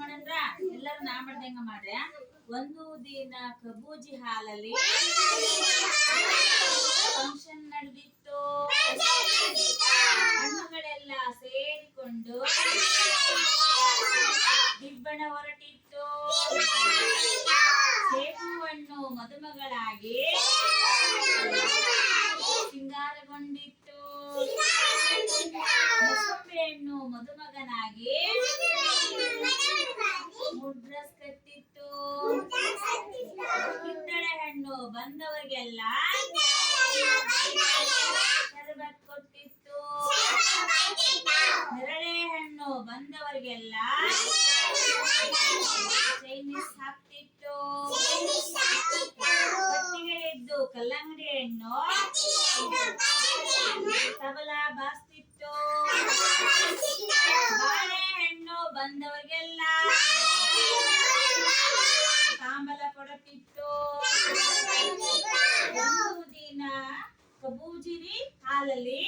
ಮಾಡಂದ್ರ ಎಲ್ಲರೂ ನಾ ಮಾಡ್ದಂಗ ಮಾಡ್ರೆ. ಒಂದು ದಿನ ಕಬೂಜಿ ಹಾಲಲ್ಲಿ ಫಂಕ್ಷನ್ ನಡೆದಿತ್ತು. ಹಣ್ಣುಗಳೆಲ್ಲ ಸೇರಿಕೊಂಡು ದಿಬ್ಬಣ ಹೊರಟಿತ್ತು. ಸೇಬು ಹಣ್ಣು ಮದುಮಗಳಾಗಿ ಸಿಂಗಾರಗೊಂಡಿತ್ತು. ಹಣ್ಣು ಮದುಮಗನಾಗಿ ಬಂದವರಿಗೆಲ್ಲ ಶರಬತ್ ಕೊಟ್ಟಿತ್ತು. ನೆರಳೆ ಹಣ್ಣು ಬಂದವರಿಗೆಲ್ಲ ಚೈನೀಸ್ ಹಾಕ್ತಿತ್ತು. ಪಟ್ಟಿಗೆದ್ದು ಕಲ್ಲಂಗಡಿ ಹಣ್ಣು ತಬಲ ಬಾಸ್ತಿತ್ತು. ಬಾಳೆಹಣ್ಣು ಬಂದವರಿಗೆಲ್ಲ ತಾಂಬಲ ಕೊಡುತ್ತಿತ್ತು ಒಂದು ದಿನ ಕಬೂಜಿರಿ ಹಾಲಲ್ಲಿ